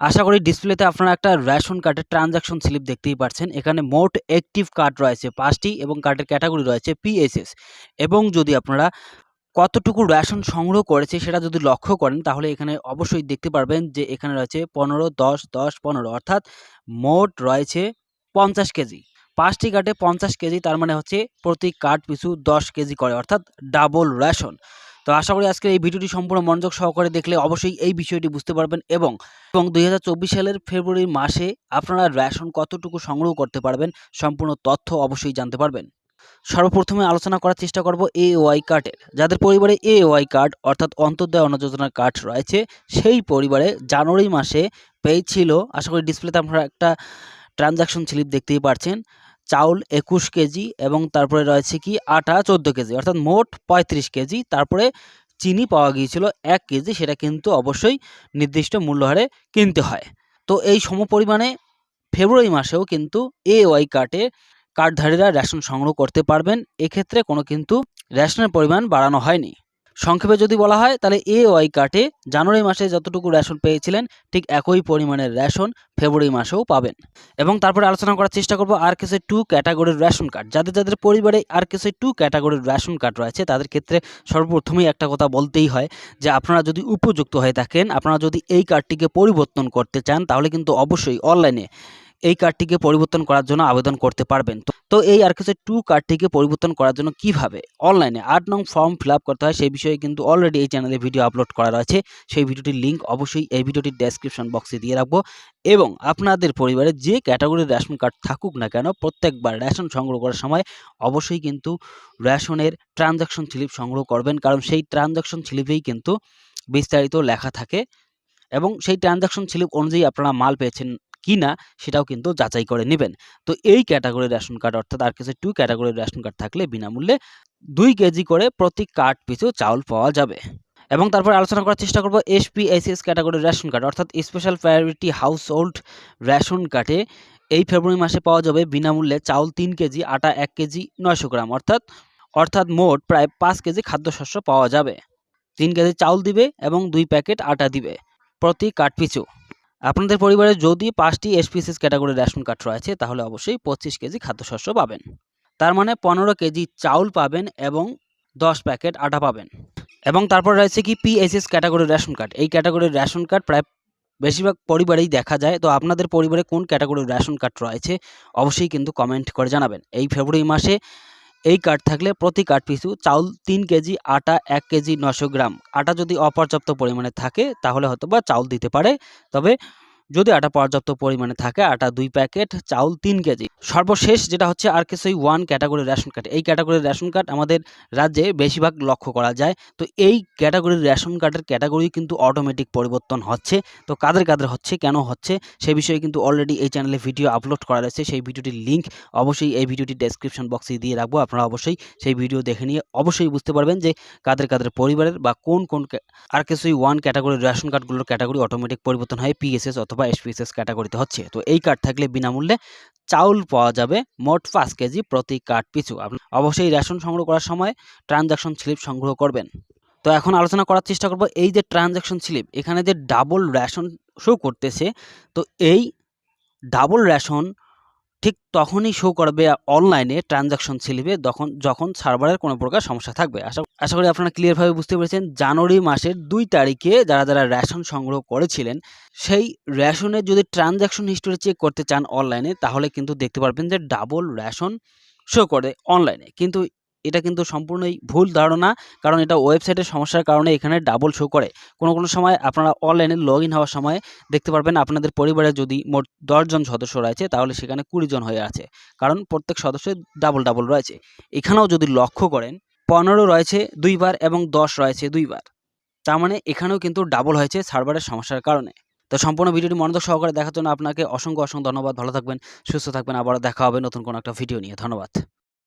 আশা করি ডিসপ্লেতে আপনারা একটা রেশন কার্ডের ট্রানজাকশন স্লিপ দেখতেই পাচ্ছেন এখানে মোট অ্যাক্টিভ কার্ড রয়েছে, পাঁচটি এবং কার্ডের ক্যাটাগরি রয়েছে পিএসএস এবং যদি আপনারা কতটুকু রেশন সংগ্রহ করেছে সেটা যদি লক্ষ্য করেন, তাহলে এখানে অবশ্যই দেখতে পারবেন যে এখানে রয়েছে পনেরো, দশ দশ, পনেরো, অর্থাৎ মোট রয়েছে পঞ্চাশ কেজি। পাঁচটি কার্ডে পঞ্চাশ কেজি, তার মানে হচ্ছে প্রতি কার্ড পিছু দশ কেজি করে, অর্থাৎ ডাবল রেশন তো আশা করি আজকের এই ভিডিওটি সম্পূর্ণ মনোযোগ সহকারে দেখলে অবশ্যই এই বিষয়টি বুঝতে পারবেন এবং এবং দুই হাজার চব্বিশ সালের ফেব্রুয়ারি মাসে আপনারা রেশন কতটুকু সংগ্রহ করতে পারবেন সম্পূর্ণ তথ্য অবশ্যই জানতে পারবেন। সর্বপ্রথমে আলোচনা করার চেষ্টা করব এ ওয়াই কার্ডের যাদের পরিবারে এ ওয়াই কার্ড অর্থাৎ অন্তর্দয় অন্ন যোজনার কার্ড রয়েছে, সেই পরিবারে জানুয়ারি মাসে পেয়েছিল আশা করি ডিসপ্লেতে আপনারা একটা ট্রানজাকশন স্লিপ দেখতেই পাচ্ছেন চাউল একুশ কেজি এবং তারপরে রয়েছে কি আটা চোদ্দ কেজি, অর্থাৎ মোট পঁয়ত্রিশ কেজি। তারপরে চিনি পাওয়া গিয়েছিল এক কেজি, সেটা কিন্তু অবশ্যই নির্দিষ্ট মূল্যহারে কিনতে হয়। তো এই সম পরিমাণে ফেব্রুয়ারি মাসেও কিন্তু এ ওয়াই কার্ডে কার্ডধারীরা রেশন সংগ্রহ করতে পারবেন। এক্ষেত্রে কোনো কিন্তু রেশনের পরিমাণ বাড়ানো হয়নি। সংক্ষেপে যদি বলা হয়, তাহলে এ ওয়াই কার্ডে জানুয়ারি মাসে যতটুকু রেশন পেয়েছিলেন, ঠিক একই পরিমাণের রেশন ফেব্রুয়ারি মাসেও পাবেন। এবং তারপরে আলোচনা করার চেষ্টা করব আর কেসে টু ক্যাটাগরির রেশন কার্ড যাদের যাদের পরিবারে আর কেসে টু ক্যাটাগরির রেশন কার্ড রয়েছে, তাদের ক্ষেত্রে সর্বপ্রথমেই একটা কথা বলতেই হয় যে, আপনারা যদি উপযুক্ত হয়ে থাকেন, আপনারা যদি এই কার্ডটিকে পরিবর্তন করতে চান, তাহলে কিন্তু অবশ্যই অনলাইনে এই কার্ডটিকে পরিবর্তন করার জন্য আবেদন করতে পারবেন। তো এই আরকেসে টু কার্ডটিকে পরিবর্তন করার জন্য কীভাবে? অনলাইনে আট নং ফর্ম ফিল করতে হয়, সেই বিষয়ে কিন্তু অলরেডি এই চ্যানেলে ভিডিও আপলোড করা রয়েছে। সেই ভিডিওটির লিঙ্ক অবশ্যই এই ভিডিওটির ডেসক্রিপশন বক্সে দিয়ে রাখব। এবং আপনাদের পরিবারে যে ক্যাটাগরির রেশন কার্ড থাকুক না কেন, প্রত্যেকবার রেশন সংগ্রহ করার সময় অবশ্যই কিন্তু রেশনের ট্রানজাকশন স্লিপ সংগ্রহ করবেন। কারণ সেই ট্রানজাকশন স্লিপেই কিন্তু বিস্তারিত লেখা থাকে। এবং সেই ট্রানজাকশন স্লিপ অনুযায়ী আপনারা মাল পেয়েছেন কি না সেটাও কিন্তু যাচাই করে নেবেন। তো এই ক্যাটাগরির রেশন কার্ড অর্থাৎ আর কিছু টু ক্যাটাগরির রেশন কার্ড থাকলে বিনামূল্যে দুই কেজি করে প্রতি কার্ড পিছু চাউল পাওয়া যাবে। এবং তারপর আলোচনা করার চেষ্টা করব এসপিএসএস ক্যাটাগরির রেশন কার্ড অর্থাৎ special priority house hold ration কার্ডে এই ফেব্রুয়ারি মাসে পাওয়া যাবে বিনামূল্যে চাউল তিন কেজি, আটা এক কেজি, নয়শো গ্রাম অর্থাৎ অর্থাৎ মোট প্রায় পাঁচ কেজি খাদ্যশস্য পাওয়া যাবে। তিন কেজি চাউল দিবে এবং দুই প্যাকেট আটা দিবে প্রতি কার্ড পিছু আপনাদের পরিবারে যদি পাঁচটি এসপিসিস ক্যাটাগরির রেশন কার্ড রয়েছে, তাহলে অবশ্যই পঁচিশ কেজি খাদ্যশস্য পাবেন। তার মানে পনেরো কেজি চাউল পাবেন এবং দশ প্যাকেট আটা পাবেন। এবং তারপর রয়েছে কি পিএসএস ক্যাটাগরির রেশন কার্ড। এই ক্যাটাগরির রেশন কার্ড প্রায় বেশিরভাগ পরিবারেই দেখা যায়। তো আপনাদের পরিবারে কোন ক্যাটাগরির রেশন কার্ড রয়েছে, অবশ্যই কিন্তু কমেন্ট করে জানাবেন। এই ফেব্রুয়ারি মাসে এই কার্ড থাকলে প্রতি কার্ড পিছু চাউল তিন কেজি, আটা এক কেজি, নশো গ্রাম। আটা যদি অপর্যাপ্ত পরিমাণে থাকে, তাহলে হয়তো বা চাউল দিতে পারে। তবে যদি আটা পর্যাপ্ত পরিমাণে থাকে, আটা দুই প্যাকেট, চাউল তিন কেজি। সর্বশেষ যেটা হচ্ছে আর কিছুই ওয়ান ক্যাটাগরির রেশন কার্ড। এই ক্যাটাগরির রেশন কার্ড আমাদের রাজ্যে বেশিরভাগ লক্ষ্য করা যায়। তো এই ক্যাটাগরির রেশন কার্ডের ক্যাটাগরি কিন্তু অটোমেটিক পরিবর্তন হচ্ছে। তো কাদের কাদের হচ্ছে, কেন হচ্ছে সেই বিষয়ে কিন্তু অলরেডি এই চ্যানেলে ভিডিও আপলোড করা রয়েছে। সেই ভিডিওটির লিঙ্ক অবশ্যই এই ভিডিওটি ডেসক্রিপশন বক্সে দিয়ে রাখব। আপনারা অবশ্যই সেই ভিডিও দেখে নিয়ে অবশ্যই বুঝতে পারবেন যে কাদের কাদের পরিবারের বা কোন কোন আর কিছুই ওয়ান ক্যাটাগরির রেশন কার্ডগুলোর ক্যাটাগরি অটোমেটিক পরিবর্তন হয় পিএসএস অথবা এসপিএসএস ক্যাটাগরিতে হচ্ছে। তো এই কার্ড থাকলে বিনামূল্যে চাউল পাওয়া যাবে মোট পাঁচ কেজি প্রতি কার্ড পিছু অবশ্যই রেশন সংগ্রহ করার সময় ট্রানজাকশন স্লিপ সংগ্রহ করবেন। তো এখন আলোচনা করার চেষ্টা করব এই যে ট্রানজাকশন স্লিপ এখানে যে ডাবল রেশন শো করতেছে, তো এই ডাবল রেশন ঠিক তখনই শো করবে অনলাইনে ট্রানজাকশন স্লিপে তখন, যখন সার্ভারের কোনো প্রকার সমস্যা থাকবে। আশা আশা করি আপনারা ক্লিয়ারভাবে বুঝতে পেরেছেন, জানুয়ারি মাসের দুই তারিখে যারা যারা রেশন সংগ্রহ করেছিলেন, সেই রেশনের যদি ট্রানজাকশন হিস্টোরি চেক করতে চান অনলাইনে তাহলে কিন্তু দেখতে পারবেন যে ডাবল রেশন শো করে অনলাইনে কিন্তু এটা কিন্তু সম্পূর্ণই ভুল ধারণা, কারণ এটা ওয়েবসাইটের সমস্যার কারণে এখানে ডাবল শো করে। কোনো কোনো সময় আপনারা অনলাইনে লগ ইন হওয়ার সময় দেখতে পারবেন আপনাদের পরিবারে যদি মোট দশজন সদস্য রয়েছে, তাহলে সেখানে কুড়ি জন হয়ে আছে। কারণ প্রত্যেক সদস্যের ডাবল ডাবল রয়েছে। এখানেও যদি লক্ষ্য করেন, পনেরো রয়েছে দুইবার এবং দশ রয়েছে দুইবার। তার মানে এখানেও কিন্তু ডাবল হয়েছে সার্ভারের সমস্যার কারণে। তো সম্পূর্ণ ভিডিওটি মনোযোগ সহকারে দেখার জন্য আপনাকে অসংখ্য অসংখ্য ধন্যবাদ। ভালো থাকবেন, সুস্থ থাকবেন। আবার দেখা হবে নতুন কোনো একটা ভিডিও নিয়ে। ধন্যবাদ।